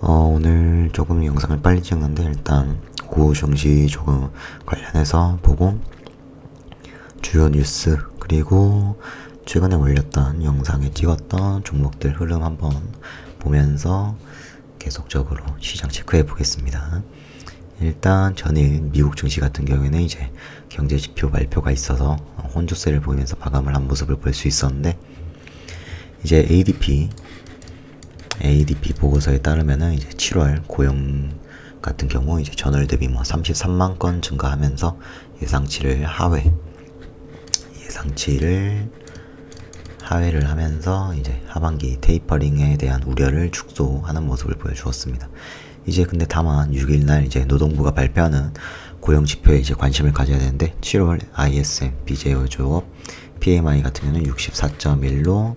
어, 오늘 조금 영상을 빨리 찍는데 일단 오후 정시 조금 관련해서 보고 주요 뉴스 그리고 최근에 올렸던 영상에 찍었던 종목들 흐름 한번 보면서 계속적으로 시장 체크해 보겠습니다. 일단 전일 미국 증시 같은 경우에는 이제 경제 지표 발표가 있어서 혼조세를 보이면서 마감을 한 모습을 볼 수 있었는데 이제 ADP ADP 보고서에 따르면은 이제 7월 고용 같은 경우 이제 전월 대비 뭐 33만 건 증가하면서 예상치를 하회 예상치를 하회를 하면서 이제 하반기 테이퍼링에 대한 우려를 축소하는 모습을 보여주었습니다. 이제 근데 다만 6일 날 이제 노동부가 발표하는 고용 지표에 이제 관심을 가져야 되는데 7월 ISM 비제어 조업 PMI 같은 경우는 64.1로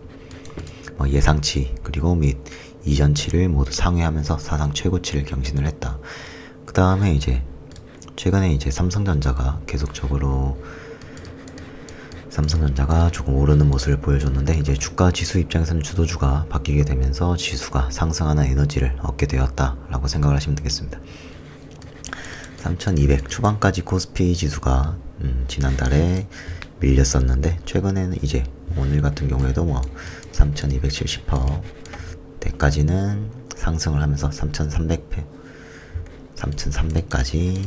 뭐 예상치 그리고 및 이전 치를 모두 상회하면서 사상 최고치를 경신을 했다. 그 다음에 이제 최근에 이제 삼성전자가 계속적으로 삼성전자가 조금 오르는 모습을 보여줬는데 이제 주가 지수 입장에서는 주도주가 바뀌게 되면서 지수가 상승하는 에너지를 얻게 되었다라고 생각을 하시면 되겠습니다. 3200 초반까지 코스피 지수가 음, 지난달에 밀렸었는데 최근에는 이제 오늘 같은 경우에도 뭐3270% 때까지는 상승을 하면서 3300배 3300까지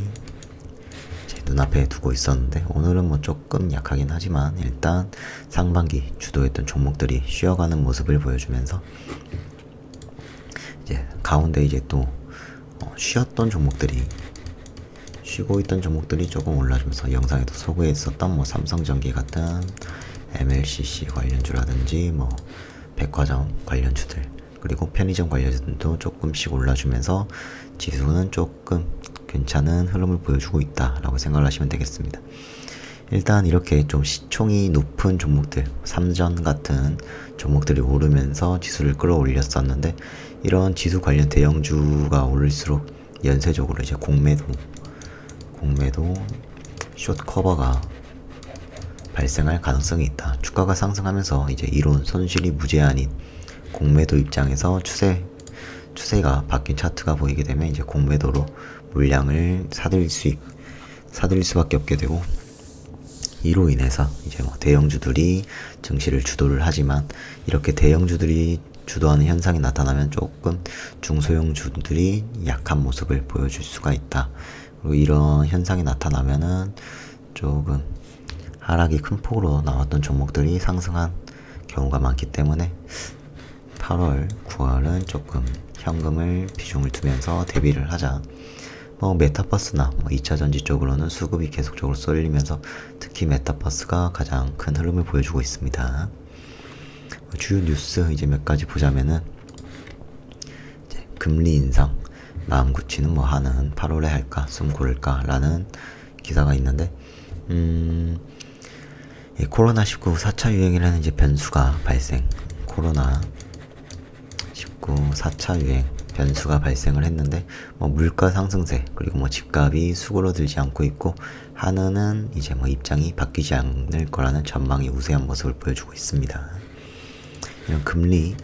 눈앞에 두고 있었는데 오늘은 뭐 조금 약하긴 하지만 일단 상반기 주도했던 종목들이 쉬어가는 모습을 보여주면서 이제 가운데 이제 또 어, 쉬었던 종목들이 쉬고 있던 종목들이 조금 올라주면서 영상에도 소개했었던 뭐 삼성전기 같은 MLCC 관련주라든지 뭐 백화점 관련주들 그리고 편의점 관련주들도 조금씩 올라주면서 지수는 조금 괜찮은 흐름을 보여주고 있다라고 생각을 하시면 되겠습니다. 일단 이렇게 좀 시총이 높은 종목들, 삼전 같은 종목들이 오르면서 지수를 끌어올렸었는데 이런 지수 관련 대형주가 오를수록 연쇄적으로 이제 공매도, 공매도, 숏 커버가 발생할 가능성이 있다. 주가가 상승하면서 이제 이론 손실이 무제한인 공매도 입장에서 추세 추세가 바뀐 차트가 보이게 되면 이제 공매도로 물량을 사들일 수 사들일 수밖에 없게 되고 이로 인해서 이제 뭐 대형주들이 증시를 주도를 하지만 이렇게 대형주들이 주도하는 현상이 나타나면 조금 중소형주들이 약한 모습을 보여줄 수가 있다. 그리고 이런 현상이 나타나면은 조금 하락이 큰 폭으로 나왔던 종목들이 상승한 경우가 많기 때문에 8월, 9월은 조금 현금을 비중을 두면서 대비를 하자. 뭐 메타버스나 뭐 2차 전지 쪽으로는 수급이 계속적으로 쏠리면서 특히 메타버스가 가장 큰 흐름을 보여주고 있습니다. 주요 뉴스 이제 몇 가지 보자면은 이제 금리 인상 마음 굳히는 뭐 하는 8월에 할까 숨 고를까라는 기사가 있는데 음 코로나 19 4차 유행이라는 이제 변수가 발생 코로나 19 4차 유행 변수가 발생을 했는데 뭐 물가 상승세 그리고 뭐 집값이 수그러들지 않고 있고 한은은 이제 뭐 입장이 바뀌지 않을 거라는 전망이 우세한 모습을 보여주고 있습니다. 이런 금리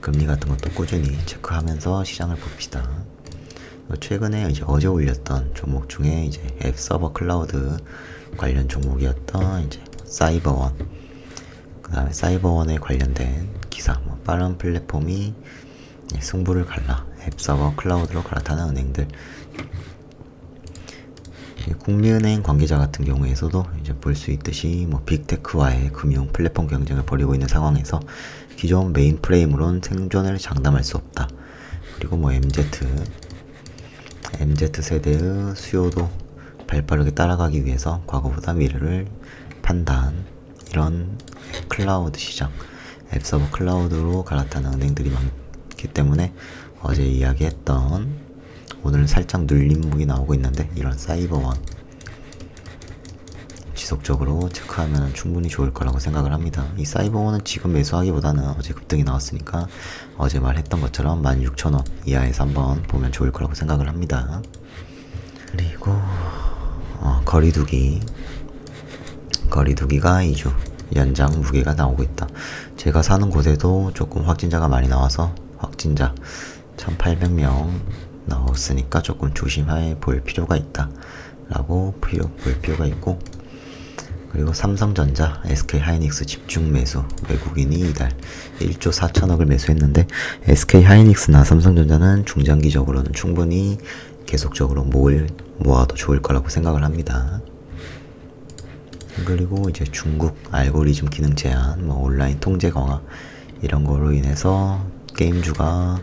금리 같은 것도 꾸준히 체크하면서 시장을 봅시다. 최근에 이제 어제 올렸던 종목 중에 이제 앱 서버 클라우드 관련 종목이었던 이제 사이버원 그 다음에 사이버원에 관련된 기사 뭐 빠른 플랫폼이 예, 승부를 갈라. 앱 서버 클라우드로 갈아타는 은행들. 국민은행 관계자 같은 경우에서도 이제 볼 수 있듯이 뭐 빅테크와의 금융 플랫폼 경쟁을 벌이고 있는 상황에서 기존 메인 프레임으론 생존을 장담할 수 없다. 그리고 뭐 MZ MZ 세대의 수요도 발빠르게 따라가기 위해서 과거보다 미래를 판단. 이런 클라우드 시장. 앱 서버 클라우드로 갈아타는 은행들이 많, 있기 때문에 어제 이야기했던 오늘은 살짝 눌린 목이 나오고 있는데 이런 사이버원 지속적으로 체크하면 충분히 좋을 거라고 생각을 합니다. 이 사이버원은 지금 매수하기보다는 어제 급등이 나왔으니까 어제 말했던 것처럼 16,000원 이하에서 한번 보면 좋을 거라고 생각을 합니다. 그리고 어, 거리두기 거리두기가 2주 연장 무게가 나오고 있다. 제가 사는 곳에도 조금 확진자가 많이 나와서 확진자 1800명 나왔으니까 조금 조심해 볼 필요가 있다 라고 필요, 볼 필요가 있고 그리고 삼성전자, SK 하이닉스 집중 매수 외국인이 이달 1조 4천억을 매수했는데 SK 하이닉스나 삼성전자는 중장기적으로는 충분히 계속적으로 모을 모아도 좋을 거라고 생각을 합니다. 그리고 이제 중국 알고리즘 기능 제한, 뭐 온라인 통제 강화 이런 거로 인해서 게임주가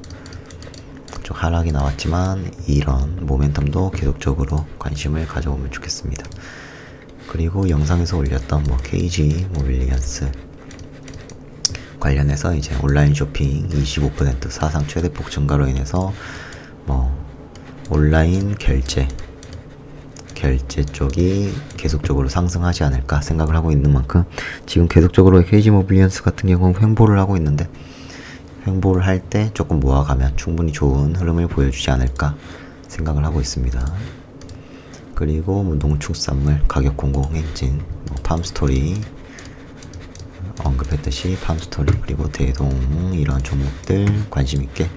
좀 하락이 나왔지만 이런 모멘텀도 계속적으로 관심을 가져보면 좋겠습니다. 그리고 영상에서 올렸던 뭐 KG 모빌리언스 관련해서 이제 온라인 쇼핑 25% 사상 최대폭 증가로 인해서 뭐 온라인 결제 결제 쪽이 계속적으로 상승하지 않을까 생각을 하고 있는 만큼 지금 계속적으로 KG 모빌리언스 같은 경우 는 횡보를 하고 있는데 횡보를 할 때 조금 모아가면 충분히 좋은 흐름을 보여주지 않을까 생각을 하고 있습니다. 그리고 뭐 농축산물 가격 공공 엔진, 뭐 팜스토리 언급했듯이 팜스토리 그리고 대동 이런 종목들 관심 있게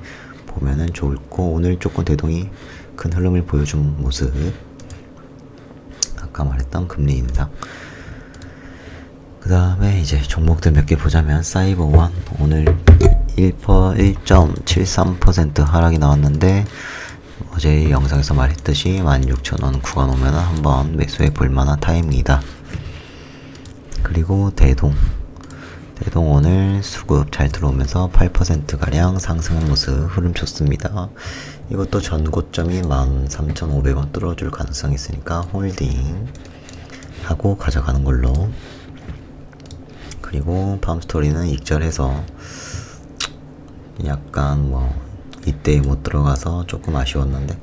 보면은 좋을 거 오늘 조금 대동이 큰 흐름을 보여준 모습 아까 말했던 금리 인상 그 다음에 이제 종목들 몇 개 보자면 사이버원 오늘 1.73% 하락이 나왔는데 어제 영상에서 말했듯이 16,000원 구간 오면 한번 매수해 볼 만한 타임이다. 그리고 대동 대동 오늘 수급 잘 들어오면서 8%가량 상승한 모습 흐름 좋습니다. 이것도 전고점이 13,500원 뚫어줄 가능성이 있으니까 홀딩 하고 가져가는 걸로 그리고 팜스토리는 익절해서 약간 뭐 이때 못 들어가서 조금 아쉬웠는데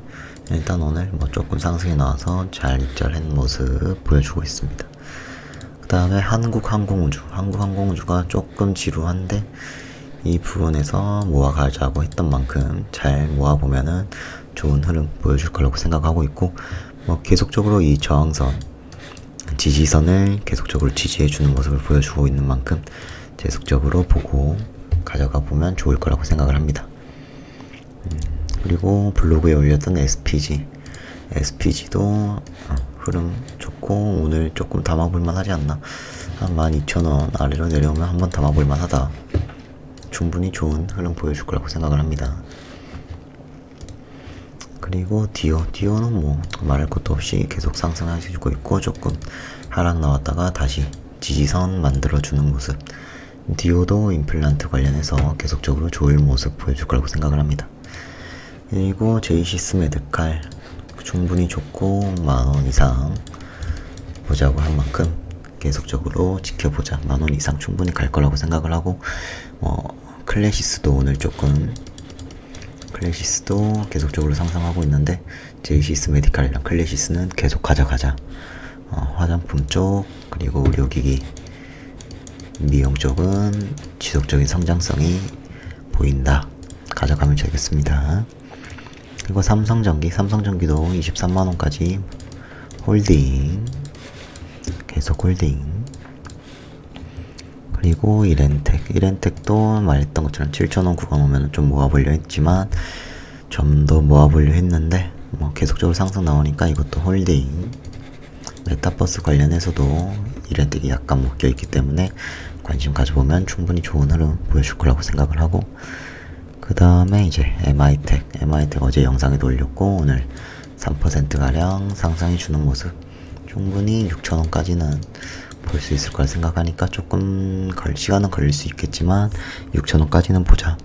일단 오늘 뭐 조금 상승이 나와서 잘 입절한 모습 보여주고 있습니다. 그 다음에 한국항공우주 한국항공우주가 조금 지루한데 이 부분에서 모아가자고 했던 만큼 잘 모아보면은 좋은 흐름 보여줄 거라고 생각하고 있고 뭐 계속적으로 이 저항선 지지선을 계속적으로 지지해주는 모습을 보여주고 있는 만큼 계속적으로 보고 가져가 보면 좋을 거라고 생각을 합니다. 음, 그리고 블로그에 올렸던 SPG, SPG도 어, 흐름 좋고 오늘 조금 담아볼만 하지 않나? 한 12,000원 아래로 내려오면 한번 담아볼만 하다. 충분히 좋은 흐름 보여줄 거라고 생각을 합니다. 그리고 디오, 디오는 뭐 말할 것도 없이 계속 상승해주고 있고 조금 하락 나왔다가 다시 지지선 만들어주는 모습. 디오도 임플란트 관련해서 계속적으로 좋을 모습 보여줄 거라고 생각을 합니다. 그리고 제이시스 메드칼 충분히 좋고 만원 이상 보자고 한 만큼 계속적으로 지켜보자. 만원 이상 충분히 갈 거라고 생각을 하고 뭐 클래시스도 오늘 조금 클래시스도 계속적으로 상승하고 있는데 제이시스 메디칼이랑 클래시스는 계속 가져가자. 어, 화장품 쪽 그리고 의료기기 미용 쪽은 지속적인 성장성이 보인다. 가져가면 되겠습니다. 그리고 삼성전기, 삼성전기도 23만원까지 홀딩. 계속 홀딩. 그리고 이렌텍. 이렌텍도 말했던 것처럼 7,000원 구간 오면 좀 모아보려 했지만 좀 더 모아보려 했는데 뭐 계속적으로 상승 나오니까 이것도 홀딩. 메타버스 관련해서도 이렌텍이 약간 묶여 있기 때문에 관심 가져보면 충분히 좋은 흐름 보여줄 거라고 생각을 하고 그 다음에 이제 MI텍. MI텍 어제 영상에도 올렸고 오늘 3%가량 상승해 주는 모습. 충분히 6천원까지는 볼 수 있을 거라 생각하니까 조금 걸, 시간은 걸릴 수 있겠지만 6천원까지는 보자.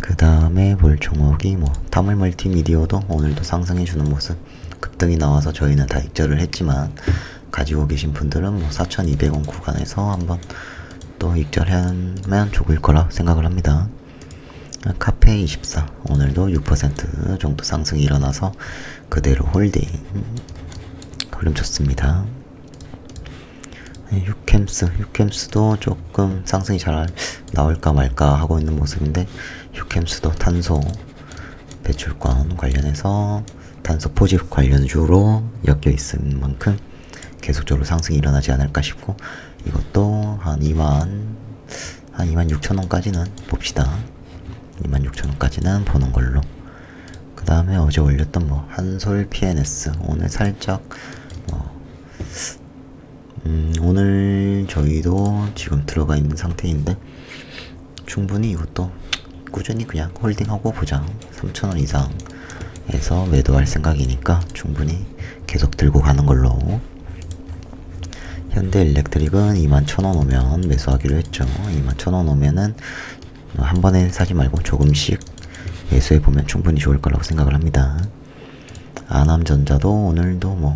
그 다음에 볼 종목이 뭐 타물 멀티미디어도 오늘도 상승해 주는 모습 급등이 나와서 저희는 다 익절을 했지만 가지고 계신 분들은 뭐 4,200원 구간에서 한번 또 익절하면 좋을 거라 생각을 합니다. 카페24 오늘도 6% 정도 상승이 일어나서 그대로 홀딩 흐름 좋습니다. 유캠스 유캠스도 조금 상승이 잘 나올까 말까 하고 있는 모습인데 유캠스도 탄소 배출권 관련해서 탄소 포집 관련주로 엮여 있는 만큼 계속적으로 상승이 일어나지 않을까 싶고 이것도 한 2만 한 2만 6천 원까지는 봅시다. 26,000원까지는 보는 걸로. 그 다음에 어제 올렸던 뭐 한솔 PNS 오늘 살짝 어, 음, 오늘 저희도 지금 들어가 있는 상태인데 충분히 이것도 꾸준히 그냥 홀딩하고 보자 3,000원 이상에서 매도할 생각이니까 충분히 계속 들고 가는 걸로 현대 일렉트릭은 21,000원 오면 매수하기로 했죠 21,000원 오면은 한 번에 사지 말고 조금씩 매수해 보면 충분히 좋을 거라고 생각을 합니다 아남전자도 오늘도 뭐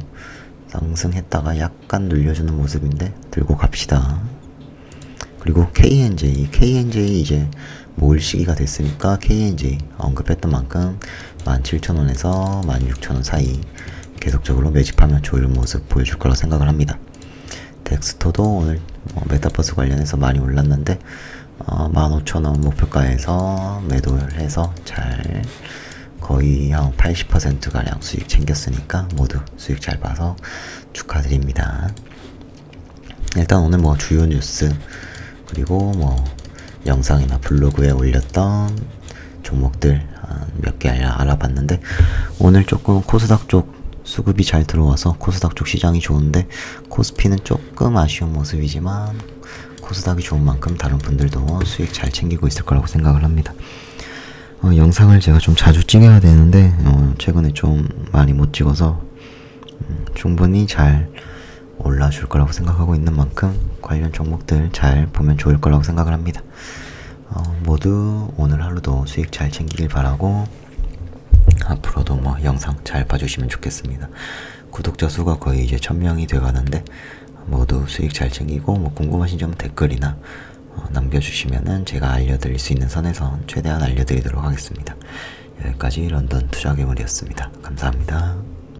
상승했다가 약간 눌려주는 모습인데 들고 갑시다. 그리고 KNJ, KNJ 이제 모을 시기가 됐으니까 KNJ 언급했던 만큼 17,000원에서 16,000원 사이 계속적으로 매집하면 좋을 모습 보여줄 거라 생각을 합니다. 덱스토도 오늘 뭐 메타버스 관련해서 많이 올랐는데 어, 15,000원 목표가에서 매도를 해서 잘 거의 한 80%가량 수익 챙겼으니까 모두 수익 잘 봐서 축하드립니다. 일단 오늘 뭐 주요 뉴스 그리고 뭐 영상이나 블로그에 올렸던 종목들 몇 개 알아봤는데 오늘 조금 코스닥 쪽 수급이 잘 들어와서 코스닥 쪽 시장이 좋은데 코스피는 조금 아쉬운 모습이지만 코스닥이 좋은 만큼 다른 분들도 수익 잘 챙기고 있을 거라고 생각을 합니다. 어, 영상을 제가 좀 자주 찍어야 되는데 어, 최근에 좀 많이 못 찍어서 음, 충분히 잘 올라줄 거라고 생각하고 있는 만큼 관련 종목들 잘 보면 좋을 거라고 생각을 합니다. 어, 모두 오늘 하루도 수익 잘 챙기길 바라고 앞으로도 뭐 영상 잘 봐주시면 좋겠습니다. 구독자 수가 거의 이제 1000명이 돼가는데 모두 수익 잘 챙기고 뭐 궁금하신 점 댓글이나 어, 남겨주시면은 제가 알려드릴 수 있는 선에선 최대한 알려드리도록 하겠습니다. 여기까지 런던 투자 괴물이었습니다. 감사합니다.